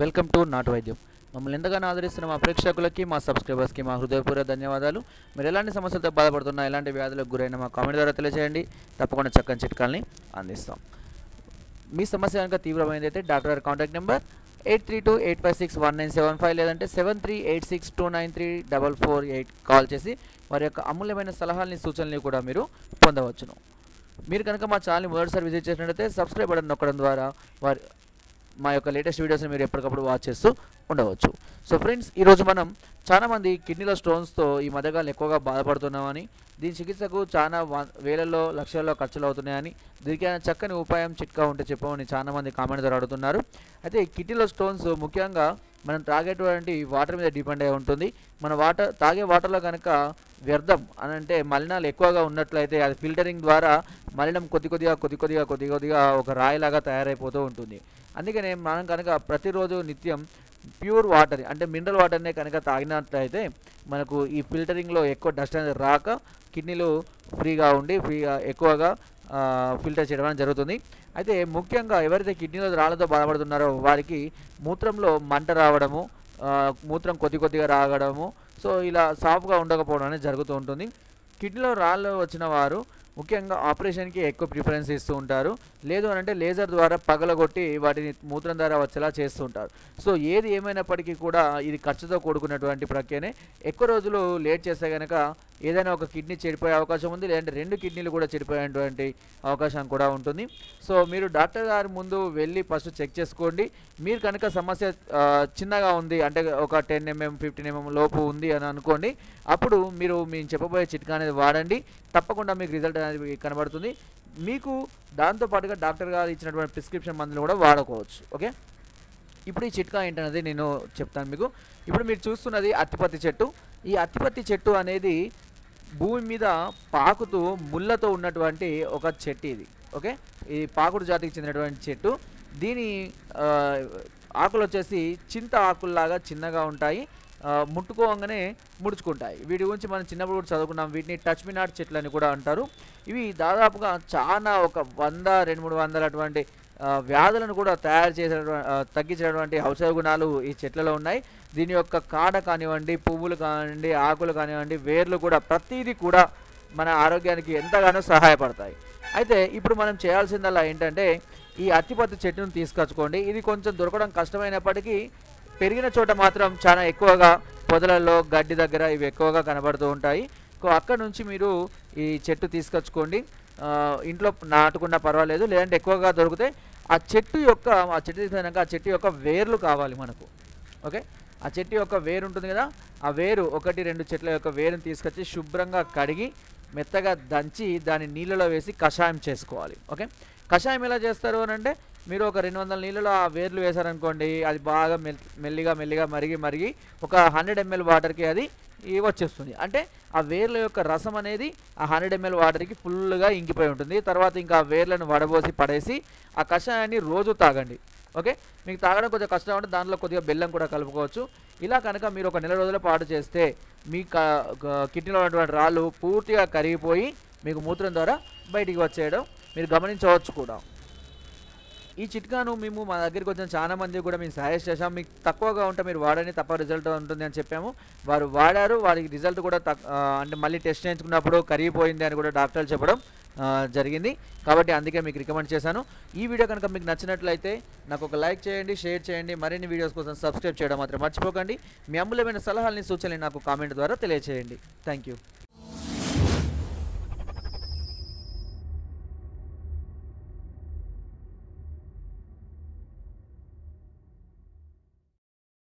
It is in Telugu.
వెల్కమ్ టు నాటు వైద్యం. మమ్మల్ని ఎంతగానో ఆదరిస్తున్న మా ప్రేక్షకులకి మా సబ్స్క్రైబర్స్కి మా హృదయపూర్వ ధన్యవాదాలు. మీరు ఎలాంటి సమస్యలతో బాధపడుతున్నా ఎలాంటి వ్యాధులకు గురైన మా కామెంట్ ద్వారా తెలియజేయండి. తప్పకుండా చక్కని చిట్కాల్ని అందిస్తాం. మీ సమస్య కనుక తీవ్రమైనది అయితే డాక్టర్ గారి contact number eight three two eight five six one nine seven five లేదంటే seven three eight six two nine three double four eight call చేసి వారి యొక్క అమూల్యమైన సలహాలని సూచనలు కూడా మీరు పొందవచ్చును. మీరు కనుక మా ఛానల్ని మొదటిసారి విజిట్ చేసినట్లయితే సబ్స్క్రైబ్ బటన్ నొక్కడం ద్వారా వారి మా యొక్క లేటెస్ట్ వీడియోస్ని మీరు ఎప్పటికప్పుడు వాచ్ చేస్తూ ఉండవచ్చు. సో ఫ్రెండ్స్ ఈరోజు మనం చాలామంది కిడ్నీలో స్టోన్స్తో ఈ మధ్యకాలం ఎక్కువగా బాధపడుతున్నామని దీని చికిత్సకు చాలా వ- వేలల్లో లక్షల్లో ఖర్చులు అవుతున్నాయని దీనికైనా చక్కని ఉపాయం చిట్కా ఉంటే చెప్పమని చాలామంది కామెంట్ ద్వారా అడుగుతున్నారు. అయితే కిడ్నీలో స్టోన్స్ ముఖ్యంగా మనం తాగేటువంటి వాటర్ మీద డిపెండ్ అయి ఉంటుంది. మన వాటర్ తాగే వాటర్లో కనుక వ్యర్థం అని అంటే మలినాలు ఎక్కువగా ఉన్నట్లయితే అది ఫిల్టరింగ్ ద్వారా మలినం కొద్ది కొద్దిగా కొద్ది కొద్దిగా కొద్ది కొద్దిగా ఒక రాయిలాగా తయారైపోతూ ఉంటుంది. అందుకనే మనం కనుక ప్రతిరోజు నిత్యం ప్యూర్ వాటర్ అంటే మినరల్ వాటర్నే కనుక తాగినట్లయితే మనకు ఈ ఫిల్టరింగ్లో ఎక్కువ డస్ట్ అనేది రాక కిడ్నీలు ఫ్రీగా ఉండి ఫ్రీగా ఎక్కువగా ఫిల్టర్ చేయడం అనేది జరుగుతుంది. అయితే ముఖ్యంగా ఎవరైతే కిడ్నీలో రాళ్ళతో బాధపడుతున్నారో వారికి మూత్రంలో మంట రావడము మూత్రం కొద్ది కొద్దిగా రాగడము సో ఇలా సాఫ్గా ఉండకపోవడం అనేది జరుగుతూ ఉంటుంది. కిడ్నీలో రాళ్ళు వచ్చిన వారు ముఖ్యంగా ఆపరేషన్కి ఎక్కువ ప్రిఫరెన్స్ ఇస్తూ ఉంటారు. లేదు అని అంటే లేజర్ ద్వారా పగలగొట్టి వాటిని మూత్రం ద్వారా వచ్చేలా చేస్తూ ఉంటారు. సో ఏది ఏమైనప్పటికీ కూడా ఇది ఖర్చుతో కూడుకున్నటువంటి ప్రక్రియనే. ఎక్కువ రోజులు లేట్ చేస్తే కనుక ఏదైనా ఒక కిడ్నీ చెడిపోయే అవకాశం ఉంది లేదంటే రెండు కిడ్నీలు కూడా చెడిపోయేటువంటి అవకాశం కూడా ఉంటుంది. సో మీరు డాక్టర్ గారి ముందు వెళ్ళి ఫస్ట్ చెక్ చేసుకోండి. మీరు కనుక సమస్య చిన్నగా ఉంది అంటే ఒక టెన్ ఎంఎం ఫిఫ్టీన్ ఎంఎం లోపు ఉంది అని అనుకోండి అప్పుడు మీరు మేము చెప్పబోయే చిట్కా అనేది వాడండి. తప్పకుండా మీకు రిజల్ట్ అనేది కనబడుతుంది. మీకు దాంతో పాటుగా డాక్టర్ గారు ఇచ్చినటువంటి ప్రిస్క్రిప్షన్ మందులు కూడా వాడుకోవచ్చు. ఓకే? ఇప్పుడు ఈ చిట్కా ఏంటనేది నేను చెప్తాను మీకు. ఇప్పుడు మీరు చూస్తున్నది అత్తిపత్తి చెట్టు. ఈ అత్తిపత్తి చెట్టు అనేది భూమి మీద పాకుతూ ముళ్ళతో ఉన్నటువంటి ఒక చెట్టు ఇది ఓకే? ఈ పాకుడు జాతికి చెందినటువంటి చెట్టు. దీని ఆకులు వచ్చేసి చింత ఆకుల్లాగా చిన్నగా ఉంటాయి. ముట్టుకోగానే ముడుచుకుంటాయి. వీటి గురించి మనం చిన్నప్పుడు కూడా చదువుకున్నాం. వీటిని టచ్ మినాట్ చెట్లు అని కూడా అంటారు. ఇవి దాదాపుగా చాలా ఒక వంద రెండు మూడు వందల అటువంటి వ్యాధులను కూడా తయారు చేసే తగ్గించేటువంటి ఔషధ గుణాలు ఈ చెట్లలో ఉన్నాయి. దీని యొక్క కాడ కానివ్వండి పువ్వులు కానివ్వండి ఆకులు కానివ్వండి వేర్లు కూడా ప్రతిదీ కూడా మన ఆరోగ్యానికి ఎంతగానో సహాయపడతాయి. అయితే ఇప్పుడు మనం చేయాల్సిందల్లా ఏంటంటే ఈ అత్తిపత్తి చెట్టును తీసుకొచ్చుకోండి. ఇది కొంచెం దొరకడం కష్టమైనప్పటికీ పెరిగిన చోట మాత్రం చాలా ఎక్కువగా పొదలలో గడ్డి దగ్గర ఇవి ఎక్కువగా కనబడుతూ ఉంటాయి. అక్కడ నుంచి మీరు ఈ చెట్టు తీసుకొచ్చుకోండి. ఇంట్లో నాటుకున్నా పర్వాలేదు లేదంటే ఎక్కువగా దొరికితే ఆ చెట్టు యొక్క ఆ చెట్టు తీసుకున్నాక ఆ చెట్టు యొక్క వేర్లు కావాలి మనకు. ఓకే? ఆ చెట్టు యొక్క వేరు ఉంటుంది కదా ఆ వేరు ఒకటి రెండు చెట్ల యొక్క వేరుని తీసుకొచ్చి శుభ్రంగా కడిగి మెత్తగా దంచి దాన్ని నీళ్ళలో వేసి కషాయం చేసుకోవాలి. ఓకే? కషాయం ఎలా చేస్తారు అని అంటే మీరు ఒక రెండు వందల నీళ్ళలో ఆ వేర్లు వేశారనుకోండి అది బాగా మెల్ మెల్లిగా మెల్లిగా మరిగి మరిగి ఒక హండ్రెడ్ ఎంఎల్ వాటర్కి అది వచ్చేస్తుంది. అంటే ఆ వేర్ల యొక్క రసం అనేది ఆ హండ్రెడ్ ఎంఎల్ వాటర్కి ఫుల్గా ఇంకిపోయి ఉంటుంది. తర్వాత ఇంకా ఆ వేర్లను వడబోసి పడేసి ఆ కషాయాన్ని రోజు తాగండి. ఓకే? మీకు తాగడం కొంచెం కష్టం ఉంటే దాంట్లో కొద్దిగా బెల్లం కూడా కలుపుకోవచ్చు. ఇలా కనుక మీరు ఒక నెల రోజుల పాటు చేస్తే మీ కిడ్నీలో ఉన్నటువంటి రాళ్ళు పూర్తిగా కరిగిపోయి మీకు మూత్రం ద్వారా బయటికి వచ్చేయడం మీరు గమనించవచ్చు కూడా. ఈ చిట్కాను మేము మా దగ్గరికి వచ్చిన చాలా మంది కూడా మేము సజెస్ట్ చేసాం మీకు తక్కువగా ఉంటే మీరు వాడని తప్ప రిజల్ట్ ఉంటుంది అని చెప్పాము. వారు వాడారు. వారికి రిజల్ట్ కూడా తక్ అంటే మళ్ళీ టెస్ట్ చేయించుకున్నప్పుడు కరిగిపోయింది అని కూడా డాక్టర్లు చెప్పడం జరిగింది. కాబట్టి అందుకే మీకు రికమెండ్ చేశాను. ఈ వీడియో కనుక మీకు నచ్చినట్లయితే నాకు ఒక లైక్ చేయండి షేర్ చేయండి. మరిన్ని వీడియోస్ కోసం సబ్స్క్రైబ్ చేయడం మాత్రం మర్చిపోకండి. మీ అమూల్యమైన సలహాలని సూచనలు నాకు కామెంట్ ద్వారా తెలియజేయండి థ్యాంక్ యూ